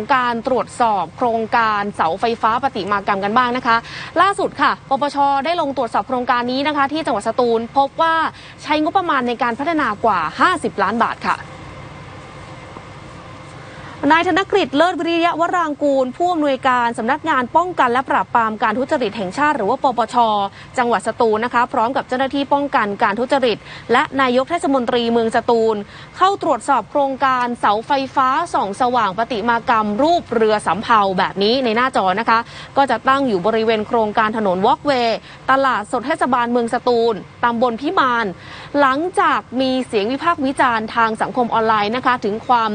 ของการตรวจสอบโครงการเสาไฟฟ้าปฏิมากรรมกันบ้างนะคะ ล่าสุดค่ะปปชได้ลงตรวจสอบโครงการนี้นะคะ ที่จังหวัดสตูลพบว่าใช้งบประมาณในการพัฒนากว่า 50 ล้านบาทค่ะ นายธนกฤษเลิศวิริยะวรางกูล ผู้อำนวยการสำนักงานป้องกันและปราบปรามการทุจริตแห่งชาติหรือว่าปปช จังหวัดสตูลนะคะ พร้อมกับเจ้าหน้าที่ป้องกันการทุจริต และนายกเทศมนตรีเมืองสตูล เข้าตรวจสอบโครงการเสาไฟฟ้าส่องสว่างปฏิมากรรม รูปเรือสำเภาแบบนี้ในหน้าจอนะคะ ก็จะตั้งอยู่บริเวณโครงการถนนวอล์กเวย์ตลาดสดเทศบาลเมืองสตูลตำบลพิมาน หลังจากมีเสียงวิพากษ์วิจารณ์ทางสังคมออนไลน์นะคะ ถึงความ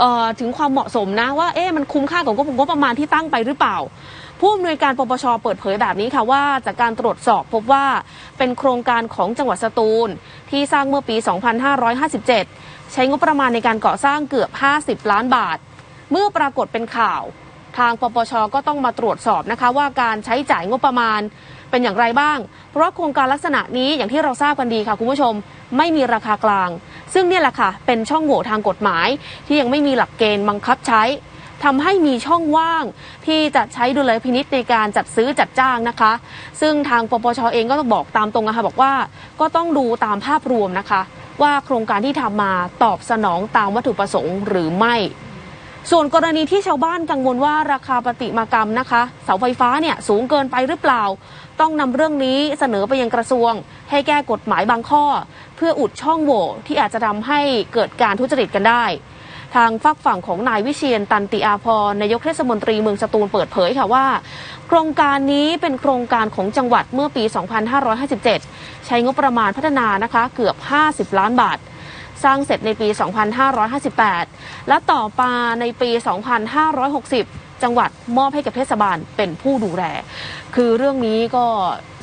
เอ่อถึงความเหมาะสมนะว่าเอ๊ะมันคุ้มค่ากับงบประมาณที่ตั้งไปหรือเปล่า ผู้อำนวยการปปชเปิดเผยแบบนี้ค่ะว่า จากการตรวจสอบพบว่าเป็นโครงการของจังหวัดสตูล ที่สร้างเมื่อปี 2557 ใช้งบประมาณในการก่อสร้างเกือบ 50 ล้านบาท เมื่อปรากฏเป็นข่าว ทางปปชก็ต้องมาตรวจสอบนะคะว่าการใช้จ่ายงบประมาณเป็นอย่างไรบ้าง เพราะโครงการลักษณะนี้อย่างที่เราทราบกันดีค่ะคุณผู้ชมไม่มีราคากลาง ซึ่งเนี่ยแหละค่ะ เป็นช่องโหว่ทางกฎหมาย ที่ยังไม่มีหลักเกณฑ์บังคับใช้ทำให้มีช่องว่างที่จะใช้ดุลยพินิษในการจัดซื้อจัดจ้างนะคะ ซึ่งทางปปชเองก็ต้องบอกตามตรงนะคะบอกว่าก็ต้องดูตามภาพรวมนะคะ ว่าโครงการที่ทำมาตอบสนองตามวัตถุประสงค์หรือไม่ ส่วนกรณีที่ชาวบ้านกังวลว่าราคาปฏิมากรรมนะคะ เสาไฟฟ้าเนี่ยสูงเกินไปหรือเปล่า ต้องนำเรื่องนี้เสนอไปยังกระทรวง ให้แก้กฎหมายบางข้อ เพื่ออุดช่องโหว่ที่อาจจะทำให้เกิดการทุจริตกันได้ ทางฝักฝั่งของนายวิเชียนตันติอาภรนายกเทศมนตรีเมืองสตูลเปิดเผยค่ะว่า โครงการนี้เป็นโครงการของจังหวัดเมื่อปี 2557 ใช้งบประมาณพัฒนานะคะเกือบ 50 ล้านบาท สร้างเสร็จในปี 2558 และต่อมาในปี 2560 จังหวัดมอบให้กับเทศบาลเป็นผู้ดูแล คือเรื่องนี้ก็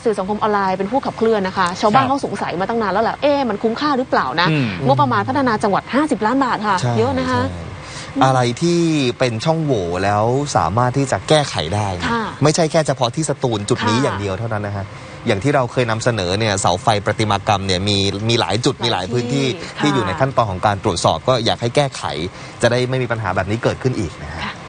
สื่อสังคมออนไลน์เป็นผู้ขับเคลื่อนนะคะ ชาวบ้านครับเขาสงสัยมาตั้งนานแล้วแหละเอ๊ะมันคุ้มค่าหรือเปล่านะอืมงบประมาณพัฒนาจังหวัด 50 ล้านบาทค่ะใช่เยอะนะคะใช่อะไรที่เป็นช่องโหว่แล้วสามารถที่จะแก้ไขได้ค่ะไม่ใช่แค่เฉพาะที่สตูลจุดนี้ค่ะอย่างเดียวเท่านั้นนะฮะ อย่างที่เราเคยนำเสนอเนี่ยเสาไฟประติมากรรมเนี่ยมีมีหลายจุดมีหลายพื้นที่ค่ะที่อยู่ในขั้นตอนของการตรวจสอบก็อยากให้แก้ไข จะได้ไม่มีปัญหาแบบนี้เกิดขึ้นอีกนะฮะ